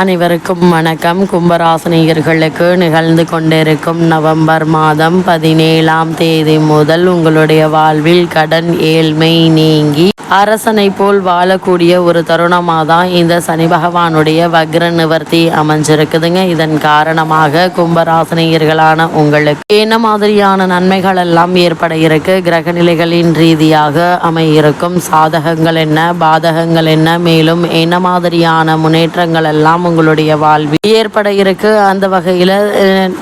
அனைவருக்கும் வணக்கம். கும்பராசினியர்களுக்கு நிகழ்ந்து கொண்டிருக்கும் நவம்பர் மாதம் பதினேழாம் தேதி முதல் உங்களுடைய வாழ்வில் கடன் ஏழ்மை நீங்கி அரசனை போல் வாழக்கூடிய ஒரு தருணமாக தான் இந்த சனி பகவானுடைய வக்ர நிவர்த்தி அமைஞ்சிருக்குதுங்க. இதன் காரணமாக கும்பராசினியர்களான உங்களுக்கு என்ன மாதிரியான நன்மைகள் எல்லாம் ஏற்பட இருக்கு? கிரக நிலைகளின் ரீதியாக அமையிருக்கும் சாதகங்கள் என்ன? பாதகங்கள் என்ன? மேலும் என்ன மாதிரியான முன்னேற்றங்கள் எல்லாம் உங்களுடைய வாழ்வில் ஏற்பட இருக்கு. அந்த வகையில்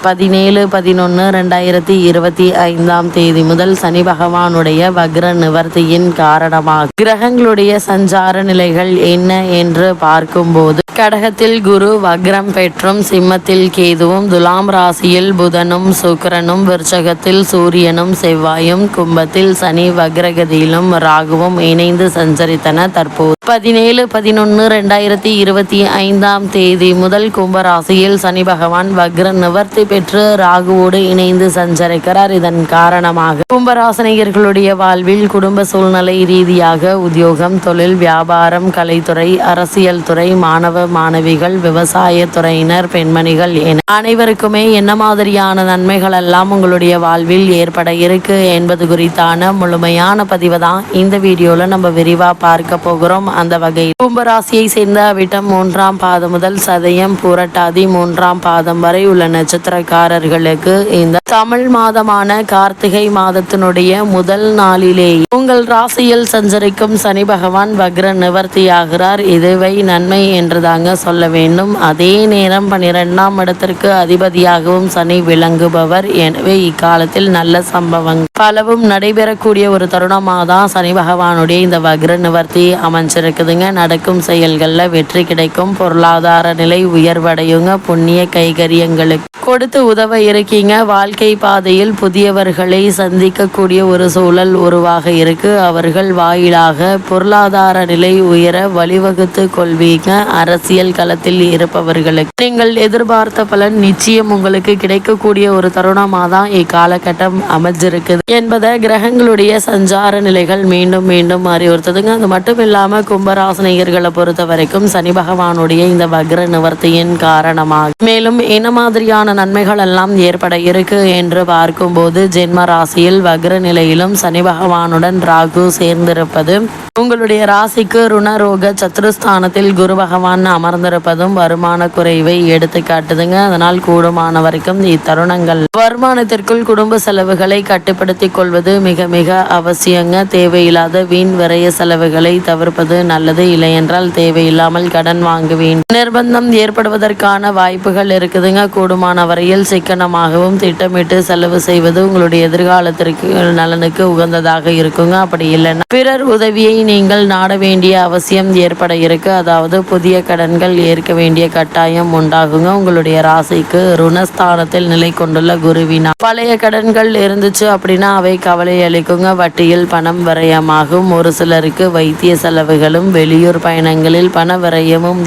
பதினேழு பதினொன்று ரெண்டாயிரத்தி இருபத்தி ஐந்தாம் தேதி முதல் சனி பகவானுடைய வக்ர நிவர்த்தியின் காரணமாக கிரகங்களுடைய சஞ்சார நிலைகள் என்ன என்று பார்க்கும்போது கடகத்தில் குரு வக்ரம் பெற்றும் சிம்மத்தில் கேதுவும் துலாம் ராசியில் புதனும் சுக்கிரனும் விருச்சகத்தில் சூரியனும் செவ்வாயும் கும்பத்தில் சனி வக்ரகதியிலும் ராகுவும் இணைந்து சஞ்சரித்தன தற்போது. பதினேழு பதினொன்று ரெண்டாயிரத்தி இருபத்தி ஐந்தாம் தேதி முதல் கும்பராசியில் சனி பகவான் வக்ர நிவர்த்தி பெற்று ராகுவோடு இணைந்து சஞ்சரிக்கிறார். இதன் காரணமாக கும்பராசனியர்களுடைய வாழ்வில் குடும்ப சூழ்நிலை ரீதியாக உத்தியோகம் தொழில் வியாபாரம் கலைத்துறை அரசியல் துறை மாணவ மாணவிகள் விவசாய துறையினர் பெண்மணிகள் என அனைவருக்குமே என்ன மாதிரியான நன்மைகள் எல்லாம் உங்களுடைய வாழ்வில் ஏற்பட இருக்கு என்பது குறித்தான முழுமையான பதிவு தான் இந்த வீடியோல நம்ம விரிவா பார்க்க போகிறோம். அந்த வகையில் கும்பராசியை சேர்ந்த விட்டம் மூன்றாம் பாதம் முதல் சதயம் புரட்டாதி மூன்றாம் பாதம் வரை உள்ள நட்சத்திரக்காரர்களுக்கு இந்த தமிழ் மாதமான கார்த்திகை மாதத்தினுடைய முதல் நாளிலேயே உங்கள் ராசியில் சஞ்சரிக்கும் சனி பகவான் வக்ர நிவர்த்தியாகிறார். இதுவை நன்மை என்று தாங்க சொல்ல வேண்டும். அதே நேரம் பனிரெண்டாம் இடத்திற்கு அதிபதியாகவும் சனி விளங்குபவர். எனவே இக்காலத்தில் நல்ல சம்பவங்கள் பலவும் நடைபெறக்கூடிய ஒரு தருணமாக தான் சனி பகவானுடைய இந்த வக்ர நிவர்த்தி அமைஞ்சிருக்குதுங்க. நடக்கும் செயல்களில் வெற்றி கிடைக்கும். பொருளாதார நிலை உயர்வடையுங்க. புண்ணிய கைகரியங்களுக்கு கொடுத்து உதவ இருக்கீங்க. வாழ்க்கை பாதையில் புதியவர்களை சந்திக்கக்கூடிய ஒரு சூழல் உருவாக இருக்கு. அவர்கள் வாயிலாக பொருளாதார நிலை உயர வழிவகுத்து கொள்வீங்க. அரசியல் களத்தில் இருப்பவர்களுக்கு நீங்கள் எதிர்பார்த்த பலன் நிச்சயம் உங்களுக்கு கிடைக்கக்கூடிய ஒரு தருணமாக தான் இக்காலகட்டம் அமைஞ்சிருக்குது என்பதை கிரகங்களுடைய சஞ்சார நிலைகள் மீண்டும் மீண்டும் அறிவுறுத்துதுங்க. அது மட்டும் இல்லாமல் கும்பராசனிகர்களை பொறுத்த வரைக்கும் சனி பகவானுடைய இந்த வக்ர நிவர்த்தியின் காரணமாக. மேலும் என்ன மாதிரியான நன்மைகள் எல்லாம் ஏற்பட இருக்கு என்று பார்க்கும்போது ஜென்ம ராசியில் வக்ர நிலையிலும் சனி பகவானுடன் ராகு சேர்ந்திருப்பது உங்களுடைய ராசிக்கு ருணரோக சத்ருஸ்தானத்தில் குரு பகவான் அமர்ந்திருப்பதும் வருமான குறைவை எடுத்து காட்டுதுங்க அதனால் கூடுமான வரைக்கும் இத்தருணங்கள். வருமானத்திற்குள் குடும்ப செலவுகளை கட்டுப்படுத்திக் கொள்வது மிக மிக அவசியங்க. தேவையில்லாத வீண் விரைய செலவுகளை தவிர்ப்பது நல்லது. இல்லையென்றால் தேவையில்லாமல் கடன் வாங்குவேன். நிர்பந்தம் ஏற்படுவதற்கான வாய்ப்புகள் இருக்குதுங்க. கூடுமான வரையில் சிக்கனமாகவும் திட்டமிட்டு செலவு செய்வது உங்களுடைய எதிர்காலத்திற்கு நலனுக்கு உகந்ததாக இருக்குங்க. அப்படி இல்லைன்னா பிறர் உதவியை நீங்கள் நாட வேண்டிய அவசியம் ஏற்பட இருக்கு. அதாவது புதிய கடன்கள் ஏற்க வேண்டிய கட்டாயம் உண்டாகுங்க. உங்களுடைய ராசிக்கு ருணஸ்தானத்தில் நிலை கொண்டுள்ள குருவினா பழைய கடன்கள் இருந்துச்சு அப்படின்னா அவை கவலை அளிக்குங்க. வட்டியில் பணம் விரயமாகும். ஒரு சிலருக்கு வைத்திய செலவுகளும் வெளியூர் பயணங்களில் பண விரயமும்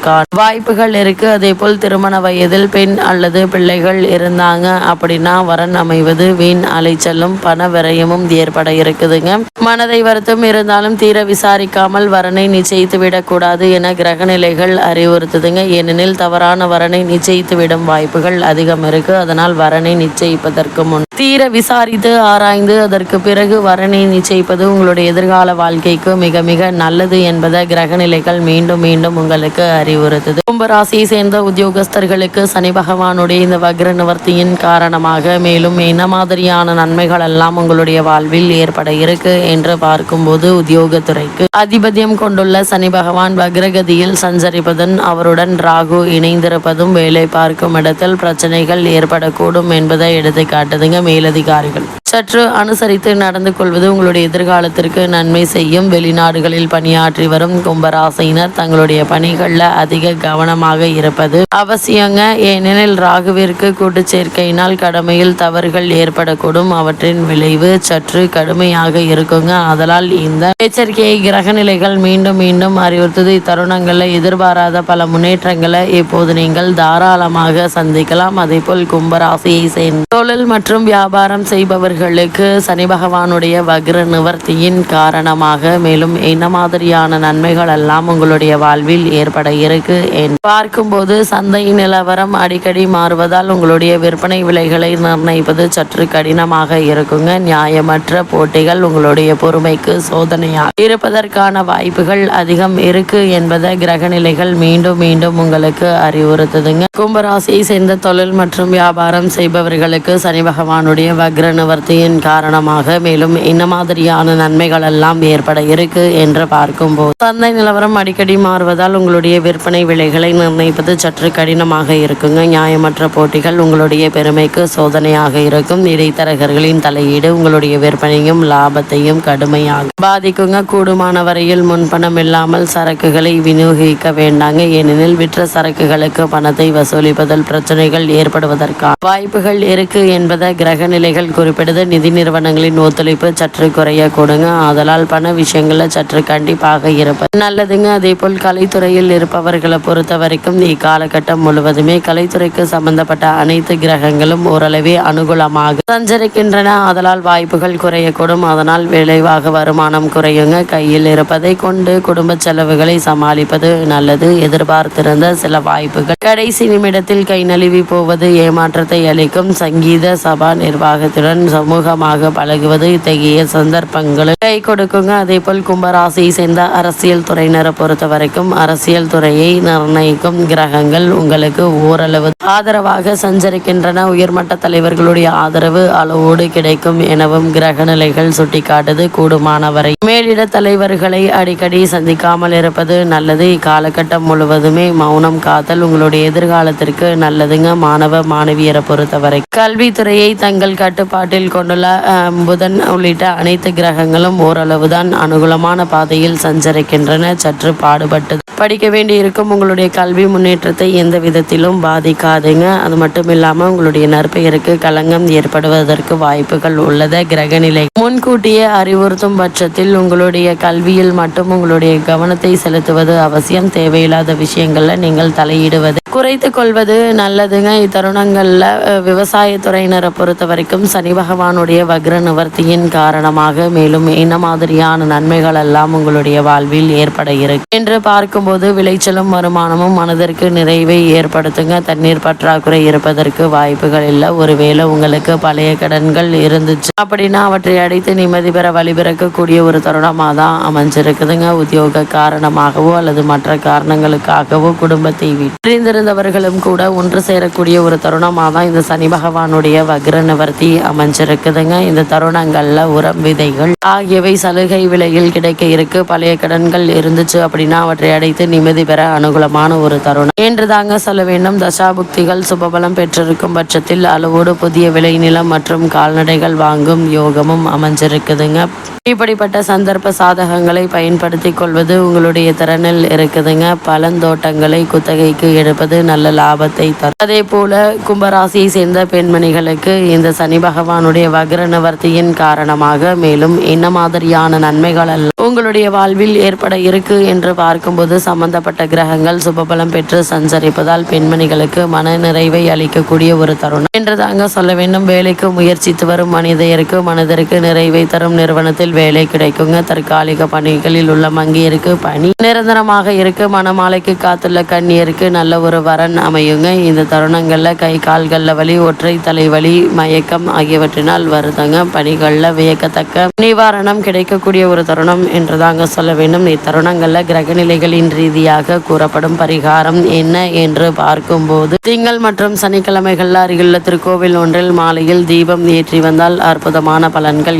ஏற்படுவதற்கான வாய்ப்புகள் இருக்கு. அதே போல் திருமண வயதில் பெண் அல்லது பிள்ளைகள் இருந்தாங்க அப்படின்னா வரன் அமைவது வீண் அலைச்சலும் பண விரயமும் ஏற்பட இருக்குதுங்க. மனதை வருத்தம் இருந்தாலும் தீர விசாரிக்காமல் வரனை நிச்சயித்து விடக்கூடாது என கிரகநிலைகள் அறிவுறுத்துதுங்க. ஏனெனில் தவறான வரனை நிச்சயித்து விடும் வாய்ப்புகள் அதிகம் இருக்கு. அதனால் வரனை நிச்சயிப்பதற்கு முன் தீர விசாரித்து ஆராய்ந்து அதற்கு பிறகு வரனை நிச்சயிப்பது உங்களுடைய எதிர்கால வாழ்க்கைக்கு மிக மிக நல்லது என்பதை கிரகநிலைகள் மீண்டும் மீண்டும் உங்களுக்கு அறிவுறுத்துது. கும்பராசியை சேர்ந்த உத்தியோகஸ்தர்களுக்கு சனி பகவானுடைய இந்த வக்ர நிவர்த்தியின் காரணமாக மேலும் என்ன மாதிரியான நன்மைகள் எல்லாம் உங்களுடைய வாழ்வில் ஏற்பட இருக்கு என்று பார்க்கும்போது உத்தியோகத்துறைக்கு அதிபத்தியம் கொண்டுள்ள சனி பகவான் வக்ரகதியில் சஞ்சரிப்பதும் அவருடன் ராகு இணைந்திருப்பதும் வேலை பார்க்கும் இடத்தில் பிரச்சனைகள் ஏற்படக்கூடும் என்பதை எடுத்து காட்டுதுங்க മേലധികാരികൾ சற்று அனுசரித்து நடந்து கொள்வது உங்களுடைய எதிர்காலத்திற்கு நன்மை செய்யும். வெளிநாடுகளில் பணியாற்றி வரும் கும்பராசையினர் தங்களுடைய பணிகளில் அதிக கவனமாக இருப்பது அவசியங்க. ஏனெனில் ராகுவிற்கு கூட்டு சேர்க்கையினால் கடமையில் தவறுகள் ஏற்படக்கூடும். அவற்றின் விளைவு சற்று கடுமையாக இருக்குங்க. அதனால் இந்த எச்சரிக்கையை கிரகநிலைகள் மீண்டும் மீண்டும் அறிவுறுத்தது. இத்தருணங்களில் எதிர்பாராத பல முன்னேற்றங்களை இப்போது நீங்கள் தாராளமாக சந்திக்கலாம். அதே போல் கும்பராசியை சேர்ந்த தொழில் மற்றும் வியாபாரம் செய்பவர்கள் அவர்களுக்கு சனி பகவானுடைய வக்ர நிவர்த்தியின் காரணமாக மேலும் என்ன மாதிரியான நன்மைகள் எல்லாம் உங்களுடைய வாழ்வில் ஏற்பட இருக்கு என்று பார்க்கும்போது சந்தை நிலவரம் அடிக்கடி மாறுவதால் உங்களுடைய விற்பனை விலைகளை நிர்ணயிப்பது சற்று கடினமாக இருக்குங்க. நியாயமற்ற போட்டிகள் உங்களுடைய பொறுமைக்கு சோதனையாக இருப்பதற்கான வாய்ப்புகள் அதிகம் இருக்கு என்பதை கிரகநிலைகள் மீண்டும் மீண்டும் உங்களுக்கு அறிவுறுத்துதுங்க. கும்பராசியை சேர்ந்த தொழில் மற்றும் வியாபாரம் செய்பவர்களுக்கு சனி பகவானுடைய வக்ர நிவர்த்தியின் காரணமாக மேலும் என்ன மாதிரியான நன்மைகள் எல்லாம் ஏற்பட இருக்கு என்று பார்க்கும்போது சந்தை நிலவரம் அடிக்கடி மாறுவதால் உங்களுடைய விற்பனை விலைகளை நிர்ணயிப்பது சற்று கடினமாக இருக்குங்க. நியாயமற்ற போட்டிகள் உங்களுடைய பெருமைக்கு சோதனையாக இருக்கும். இடைத்தரகர்களின் தலையீடு உங்களுடைய விற்பனையும் லாபத்தையும் கடுமையாக பாதிக்குங்க. கூடுமான வரையில் முன்பணம் இல்லாமல் சரக்குகளை விநியோகிக்க வேண்டாங்க. ஏனெனில் விற்ற சரக்குகளுக்கு பணத்தை வசூலிப்பதில் பிரச்சனைகள் ஏற்படுவதற்கான வாய்ப்புகள் இருக்கு என்பதை கிரக நிலைகள் குறிப்பிடுது. நிதி நிறுவனங்களின் ஒத்துழைப்பு சற்று குறைய கொடுங்க. ஆதலால் பண விஷயங்கள்ல சற்று கண்டிப்பாக இருப்பது நல்லதுங்க. அதே போல் கலைத்துறையில் இருப்பவர்களை பொறுத்த வரைக்கும் இக்காலகட்டம் முழுவதுமே கலைத்துறைக்கு சம்பந்தப்பட்ட அனைத்து கிரகங்களும் ஓரளவே அனுகூலமாக சஞ்சரிக்கின்றன. அதனால் வாய்ப்புகள் குறையக்கூடும். அதனால் விளைவாக வருமானம் குறையுங்க. கையில் இருப்பதை கொண்டு குடும்ப செலவுகளை சமாளிப்பது நல்லது. எதிர்பார்த்திருந்த சில வாய்ப்புகள். கடைசி நிமிடத்தில் கை நழுவி போவது ஏமாற்றத்தை அளிக்கும். சங்கீத சபா நிர்வாகத்துடன் சுமூகமாக பழகுவது இத்தகைய சந்தர்ப்பங்களில் கை கொடுக்குங்க. அதே போல் கும்பராசியை சேர்ந்த அரசியல் துறையினரை பொறுத்த வரைக்கும் அரசியல் துறையை நிர்ணயிக்கும் கிரகங்கள் உங்களுக்கு ஓரளவு ஆதரவாக சஞ்சரிக்கின்றன. உயர்மட்ட தலைவர்களுடைய ஆதரவு அளவோடு கிடைக்கும் எனவும் கிரக நிலைகள் சுட்டிக்காட்டுது. கூடுமானவரை மேலிட தலைவர்களை அடிக்கடி சந்திக்காமல் இருப்பது நல்லது. இக்காலகட்டம் முழுவதுமே மௌனம் காத்தல் உங்களுடைய எதிர்காலத்திற்கு நல்லதுங்க. மாணவ மாணவியரை பொறுத்தவரை கல்வித்துறையை தங்கள் கட்டுப்பாட்டில் கொண்டுள்ள புதன் உள்ளிட்ட அனைத்து கிரகங்களும் ஓரளவு தான் அனுகூலமான பாதையில் சஞ்சரிக்கின்றன. சற்று பாடுபட்டு படிக்க வேண்டி இருக்கும் உங்களுடைய கல்வி முன்னேற்றத்தை எந்த விதத்திலும் பாதிக்காதுங்க. அது மட்டும் இல்லாமல் உங்களுடைய நற்பெயருக்கு களங்கம் ஏற்படுவதற்கு வாய்ப்புகள் உள்ளத. கிரகநிலை முன்கூட்டியே அறிவுறுத்தும் பட்சத்தில் உங்களுடைய கல்வியில் மட்டும் உங்களுடைய கவனத்தை செலுத்துவது அவசியம். தேவையில்லாத விஷயங்கள்ல நீங்கள் தலையிடுவது. குறைத்து கொள்வது நல்லதுங்க. இத்தருணங்களில் விவசாயத்துறையினரை பொறுத்த வரைக்கும் சனி பகவானுடைய வக்ர நிவர்த்தியின் காரணமாக மேலும் என்ன மாதிரியான நன்மைகள் எல்லாம் உங்களுடைய வாழ்வில் ஏற்பட இருக்கு என்று பார்க்கும்போது விளைச்சலும் வருமானமும் மனதிற்கு நிறைவை ஏற்படுத்துங்க. தண்ணீர் பற்றாக்குறை இருப்பதற்கு வாய்ப்புகள் இல்லை. ஒருவேளை உங்களுக்கு பழைய கடன்கள் இருந்துச்சு அப்படின்னா அவற்றை அடைத்து நிம்மதி பெற வழிபிறக்கக்கூடிய ஒரு தருணமாக தான் அமைஞ்சிருக்குதுங்க. உத்தியோக காரணமாகவோ அல்லது மற்ற காரணங்களுக்காகவோ குடும்பத்தை பிரிந்திருந்தவர்களும் கூட ஒன்று சேரக்கூடிய ஒரு தருணமாக தான் இந்த சனி பகவானுடைய வக்ர நிவர்த்தி அமைஞ்சிருக்குதுங்க. இந்த தருணங்கள்ல உரம் விதைகள் ஆகியவை சலுகை விலையில் கிடைக்க இருக்கு. பழைய கடன்கள் இருந்துச்சு அப்படின்னா அவற்றை அடைத்து நிம்மதி பெற அனுகூலமான ஒரு தருணம். என்று தாங்க சொல்ல வேண்டும். தசாபுக்திகள் சுபபலம் பெற்றிருக்கும் பட்சத்தில் அளவோடு புதிய விளைநிலம் மற்றும் கால்நடைகள் வாங்கும் யோகமும் அமைஞ்சிருக்குதுங்க. இப்படிப்பட்ட சந்தர்ப்ப சாதகங்களை பயன்படுத்தி கொள்வது உங்களுடைய திறனில் இருக்குதுங்க. பழந்தோட்டங்களை குத்தகைக்கு எடுப்பது நல்ல லாபத்தை தரும். அதே போல கும்பராசியை சேர்ந்த பெண்மணிகளுக்கு இந்த சனி பகவானுடைய வக்ர நிவர்த்தியின் காரணமாக மேலும் என்ன மாதிரியான நன்மைகள் அல்ல உங்களுடைய வாழ்வில் ஏற்பட இருக்கு என்று பார்க்கும்போது சம்பந்தப்பட்ட கிரகங்கள் சுபபலம் பெற்று சஞ்சரிப்பதால் பெண்மணிகளுக்கு மன நிறைவை அளிக்கக்கூடிய ஒரு தருணம். என்று தாங்க சொல்ல வேண்டும் வேலைக்கு முயற்சித்து வரும் மனிதருக்கு மனதிற்கு நிறைவை தரும் நிறுவனத்தில் வேலை கிடைக்குங்க. தற்காலிக பணிகளில் உள்ள மங்கியருக்கு பணி நிரந்தரமாக இருக்கு. மணமாலைக்கு காத்துள்ள கண்ணியருக்கு நல்ல ஒரு வரன் அமையுங்க. இந்த தருணங்கள்ல கை கால்கள்ல வலி ஒற்றை தலைவலி மயக்கம் ஆகியவற்றினால் வருதுங்க பணிகள்ல வியக்கத்தக்க நிவாரணம் கிடைக்கக்கூடிய ஒரு தருணம் என்று தாங்க சொல்ல வேண்டும். இத்தருணங்கள்ல கிரகநிலைகளின் ரீதியாக கூறப்படும் பரிகாரம் என்ன என்று பார்க்கும்போது திங்கள் மற்றும் சனிக்கிழமைகள்ல அருகிலுள்ள திருக்கோவில் ஒன்றில் மாலையில் தீபம் ஏற்றி வந்தால் அற்புதமான பலன்கள்